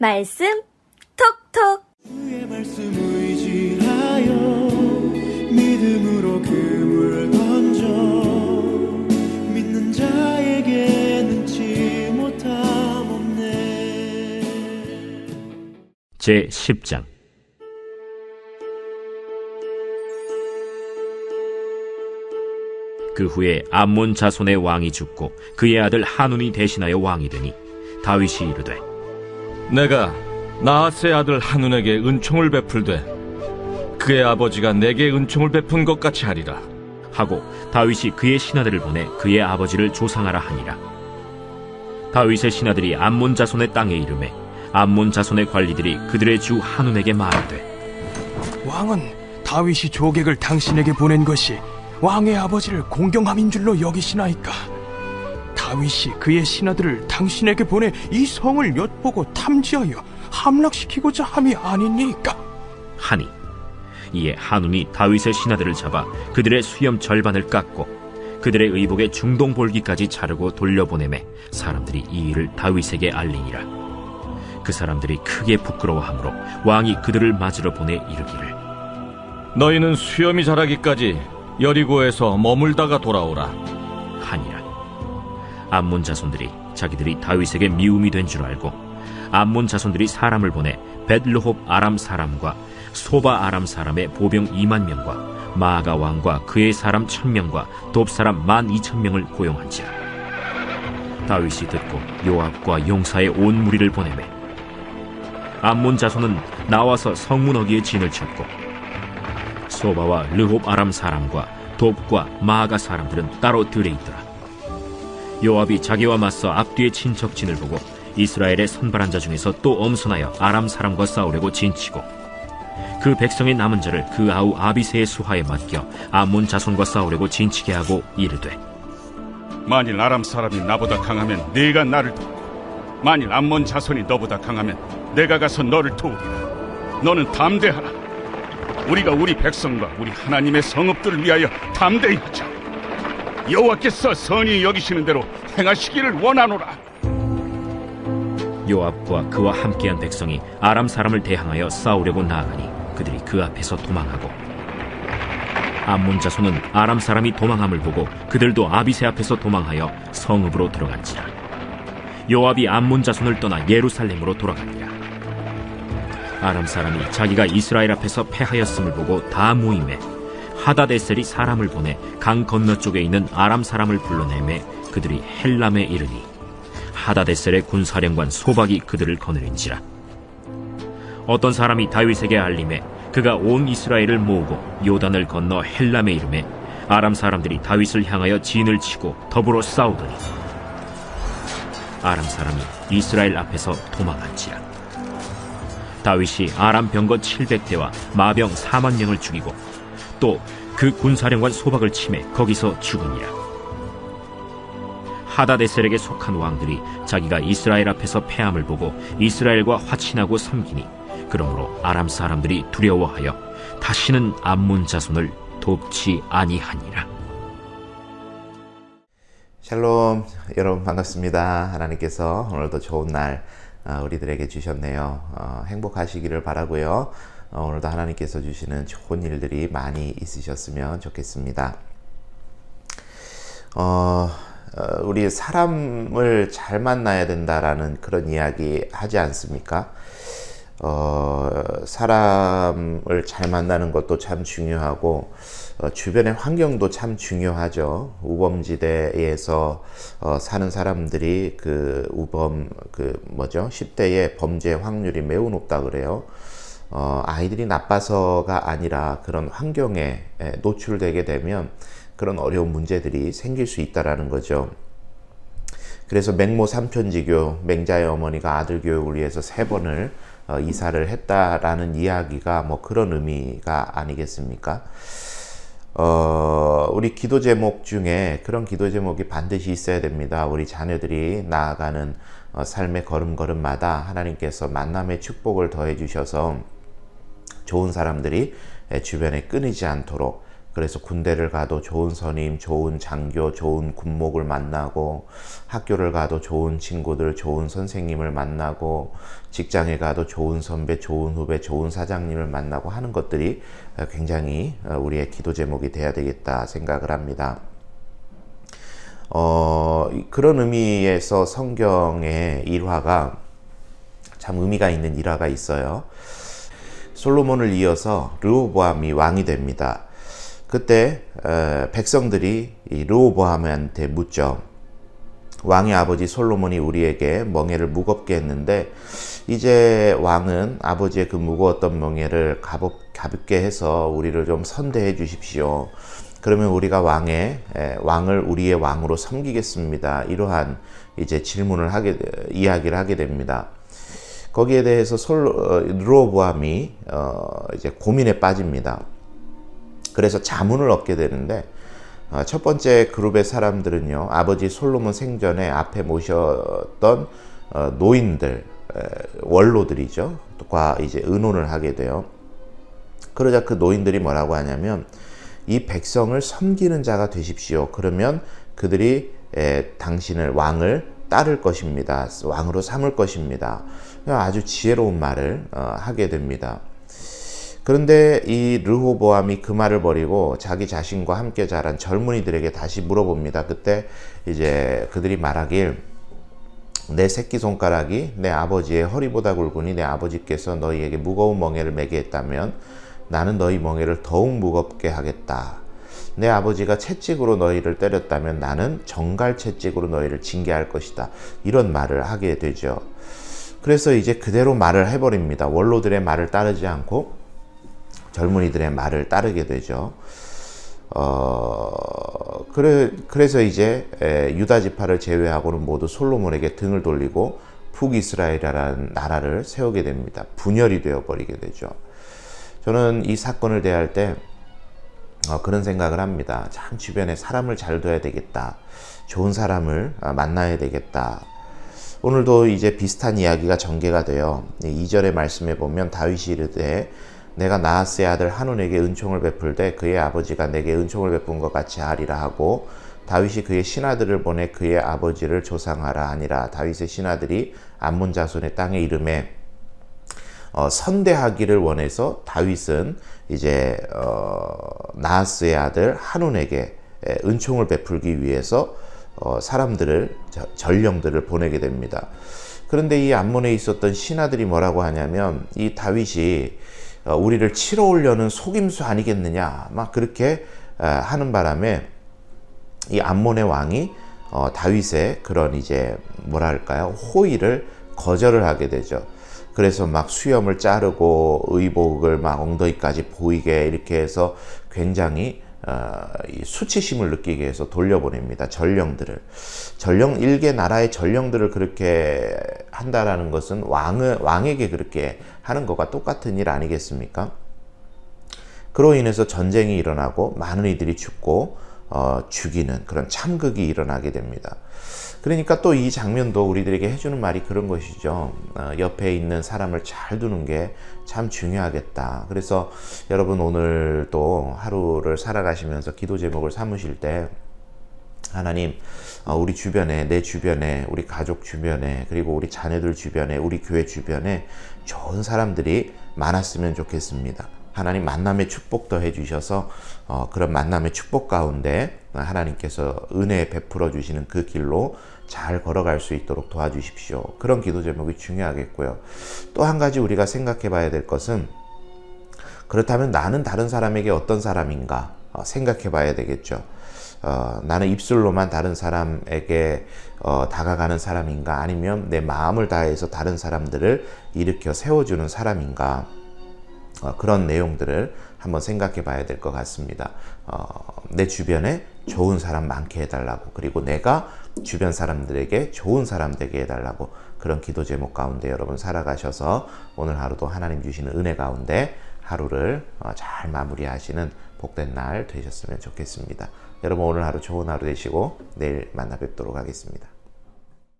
말씀 톡톡. 주의 말씀 의지하여 믿음으로 금을 던져 믿는 자에게 능치 못함 없네. 제 10장. 그 후에 암몬 자손의 왕이 죽고 그의 아들 한운이 대신하여 왕이 되니 다윗이 이르되 내가 나하스의 아들 한운에게 은총을 베풀되 그의 아버지가 내게 은총을 베푼 것 같이 하리라. 하고 다윗이 그의 신하들을 보내 그의 아버지를 조상하라 하니라 다윗의 신하들이 암몬 자손의 땅에 이름에 암몬 자손의 관리들이 그들의 주 한운에게 말하되 왕은 다윗이 조객을 당신에게 보낸 것이 왕의 아버지를 공경함인 줄로 여기시나이까? 다윗이 그의 신하들을 당신에게 보내 이 성을 엿보고 탐지하여 함락시키고자 함이 아니니까? 하니 이에 한운이 다윗의 신하들을 잡아 그들의 수염 절반을 깎고 그들의 의복의 중동 볼기까지 자르고 돌려보내매 사람들이 이 일을 다윗에게 알리니라 그 사람들이 크게 부끄러워하므로 왕이 그들을 맞으러 보내 이르기를 너희는 수염이 자라기까지 여리고에서 머물다가 돌아오라. 암몬 자손들이 자기들이 다윗에게 미움이 된 줄 알고 암몬 자손들이 사람을 보내 벳르홉 아람 사람과 소바 아람 사람의 보병 2만 명과 마아가 왕과 그의 사람 1000명과 돕 사람 1만 2천 명을 고용한지라 다윗이 듣고 요압과 용사의 온 무리를 보내매 암몬 자손은 나와서 성문 어기에 진을 쳤고 소바와 르홉 아람 사람과 돕과 마아가 사람들은 따로 들에 있더라. 요압이 자기와 맞서 앞뒤의 친척진을 보고 이스라엘의 선발한 자 중에서 또 엄선하여 아람 사람과 싸우려고 진치고 그 백성의 남은 자를 그 아우 아비세의 수하에 맡겨 암몬 자손과 싸우려고 진치게 하고 이르되 만일 아람 사람이 나보다 강하면 네가 나를 돕고 만일 암몬 자손이 너보다 강하면 내가 가서 너를 도우리라. 너는 담대하라. 우리가 우리 백성과 우리 하나님의 성읍들을 위하여 담대히 하자 여호와께서 선히 여기시는 대로 행하시기를 원하노라. 요압과 그와 함께한 백성이 아람 사람을 대항하여 싸우려고 나아가니 그들이 그 앞에서 도망하고 암몬 자손은 아람 사람이 도망함을 보고 그들도 아비세 앞에서 도망하여 성읍으로 들어간지라. 요압이 암몬 자손을 떠나 예루살렘으로 돌아가니라 아람 사람이 자기가 이스라엘 앞에서 패하였음을 보고 다 모임에 하다데셀이 사람을 보내 강 건너 쪽에 있는 아람 사람을 불러내매 그들이 헬람에 이르니 하다데셀의 군사령관 소박이 그들을 거느린지라. 어떤 사람이 다윗에게 알림해 그가 온 이스라엘을 모으고 요단을 건너 헬람에 이름에 아람 사람들이 다윗을 향하여 진을 치고 더불어 싸우더니 아람 사람이 이스라엘 앞에서 도망한지라. 다윗이 아람 병거 700대와 마병 4만 명을 죽이고 또 그 군사령관 소박을 치매 거기서 죽으니라 하다데셀에게 속한 왕들이 자기가 이스라엘 앞에서 패함을 보고 이스라엘과 화친하고 섬기니 그러므로 아람 사람들이 두려워하여 다시는 암몬 자손을 돕지 아니하니라. 샬롬 여러분 반갑습니다. 하나님께서 오늘도 좋은 날 어, 우리들에게 주셨네요. 어, 행복하시기를 바라고요. 어, 오늘도 하나님께서 주시는 좋은 일들이 많이 있으셨으면 좋겠습니다. 어, 어, 우리 사람을 잘 만나야 된다라는 그런 이야기 하지 않습니까? 어, 사람을 잘 만나는 것도 참 중요하고 어, 주변의 환경도 참 중요하죠. 우범지대에서 어, 사는 사람들이 그 우범 그 뭐죠? 10대의 범죄 확률이 매우 높다 그래요. 어, 아이들이 나빠서가 아니라 그런 환경에 에, 노출되게 되면 그런 어려운 문제들이 생길 수 있다라는 거죠. 그래서 맹모 삼천지교 맹자의 어머니가 아들 교육을 위해서 세 번을 어, 이사를 했다라는 이야기가 뭐 그런 의미가 아니겠습니까? 어, 우리 기도 제목 중에 그런 기도 제목이 반드시 있어야 됩니다. 우리 자녀들이 나아가는 어, 삶의 걸음걸음마다 하나님께서 만남의 축복을 더해 주셔서 좋은 사람들이 주변에 끊이지 않도록 그래서 군대를 가도 좋은 선임, 좋은 장교, 좋은 군목을 만나고 학교를 가도 좋은 친구들, 좋은 선생님을 만나고 직장에 가도 좋은 선배, 좋은 후배, 좋은 사장님을 만나고 하는 것들이 굉장히 우리의 기도 제목이 돼야 되겠다 생각을 합니다. 어, 그런 의미에서 성경의 일화가 참 의미가 있는 일화가 있어요. 솔로몬을 이어서 르호보암이 왕이 됩니다. 그때 어, 백성들이 이 르호보암한테 묻죠. 왕의 아버지 솔로몬이 우리에게 멍에를 무겁게 했는데 이제 왕은 아버지의 그 무거웠던 가볍, 가볍게 해서 우리를 좀 선대해 주십시오. 그러면 우리가 왕의 에, 왕을 우리의 왕으로 섬기겠습니다. 이러한 이제 질문을 하게 이야기를 하게 됩니다. 거기에 대해서 솔로 어, 르호보암이 어, 이제 고민에 빠집니다. 그래서 자문을 얻게 되는데 어, 첫 번째 그룹의 사람들은요 아버지 솔로몬 생전에 앞에 모셨던 어, 노인들 에, 원로들이죠 과 이제 의논을 하게 돼요. 그러자 그 노인들이 뭐라고 하냐면 이 백성을 섬기는 자가 되십시오. 그러면 그들이 에, 당신을 왕을 따를 것입니다. 왕으로 삼을 것입니다. 아주 지혜로운 말을 어, 하게 됩니다. 그런데 이 르호보암이 그 말을 버리고 자기 자신과 함께 자란 젊은이들에게 다시 물어봅니다. 그때 이제 그들이 말하길 내 새끼 손가락이 내 아버지의 허리보다 굵으니 내 아버지께서 너희에게 무거운 멍에를 매게 했다면 나는 너희 멍에를 더욱 무겁게 하겠다. 내 아버지가 채찍으로 너희를 때렸다면 나는 정갈 채찍으로 너희를 징계할 것이다. 이런 말을 하게 되죠. 그래서 이제 그대로 말을 해버립니다. 원로들의 말을 따르지 않고 젊은이들의 말을 따르게 되죠. 어, 그래, 그래서 이제 에, 유다 지파를 제외하고는 모두 솔로몬에게 등을 돌리고 북이스라엘이라는 나라를 세우게 됩니다. 분열이 되어 버리게 되죠. 저는 이 사건을 대할 때 어, 그런 생각을 합니다. 참 주변에 사람을 잘 둬야 되겠다. 좋은 사람을 아, 만나야 되겠다. 오늘도 이제 비슷한 이야기가 전개가 돼요. 2절의 말씀에 보면 다윗이 이르되 내가 나하스의 아들 한온에게 은총을 베풀되 그의 아버지가 내게 은총을 베푼 것 같이 하리라 하고 다윗이 그의 신하들을 보내 그의 아버지를 조상하라 하니라 다윗의 신하들이 암몬 자손의 땅의 이름에 어, 선대하기를 원해서 다윗은 이제 어, 나하스의 아들 한온에게 은총을 베풀기 위해서 어, 사람들을 전령들을 보내게 됩니다. 그런데 이 암몬에 있었던 신하들이 뭐라고 하냐면 이 다윗이 어, 우리를 치러 오려는 속임수 아니겠느냐 막 그렇게 어, 하는 바람에 이 암몬의 왕이 어, 다윗의 그런 이제 뭐랄까요 호의를 거절을 하게 되죠. 그래서 막 수염을 자르고 의복을 막 엉덩이까지 보이게 이렇게 해서 굉장히 어, 수치심을 느끼게 해서 돌려보냅니다. 전령들을. 전령, 일개 나라의 전령들을 그렇게 한다라는 것은 왕을, 왕에게 그렇게 하는 것과 똑같은 일 아니겠습니까? 그로 인해서 전쟁이 일어나고 많은 이들이 죽고 어, 죽이는 그런 참극이 일어나게 됩니다. 그러니까 또 이 장면도 우리들에게 해주는 말이 그런 것이죠. 어, 옆에 있는 사람을 잘 두는 게 참 중요하겠다. 그래서 여러분 오늘 또 하루를 살아가시면서 기도 제목을 삼으실 때 하나님, 어, 우리 주변에, 내 주변에, 우리 가족 주변에, 그리고 우리 자녀들 주변에, 우리 교회 주변에 좋은 사람들이 많았으면 좋겠습니다. 하나님 만남의 축복 더해 주셔서 어, 그런 만남의 축복 가운데 하나님께서 은혜 베풀어 주시는 그 길로 잘 걸어갈 수 있도록 도와주십시오. 그런 기도 제목이 중요하겠고요. 또 한 가지 우리가 생각해 봐야 될 것은 그렇다면 나는 다른 사람에게 어떤 사람인가 어, 생각해 봐야 되겠죠. 어, 나는 입술로만 다른 사람에게 어, 다가가는 사람인가 아니면 내 마음을 다해서 다른 사람들을 일으켜 세워주는 사람인가 어, 그런 내용들을 한번 생각해 봐야 될 것 같습니다. 어, 내 주변에 좋은 사람 많게 해달라고 그리고 내가 주변 사람들에게 좋은 사람 되게 해달라고 그런 기도 제목 가운데 여러분 살아가셔서 오늘 하루도 하나님 주시는 은혜 가운데 하루를 어, 잘 마무리하시는 복된 날 되셨으면 좋겠습니다. 여러분 오늘 하루 좋은 하루 되시고 내일 만나 뵙도록 하겠습니다.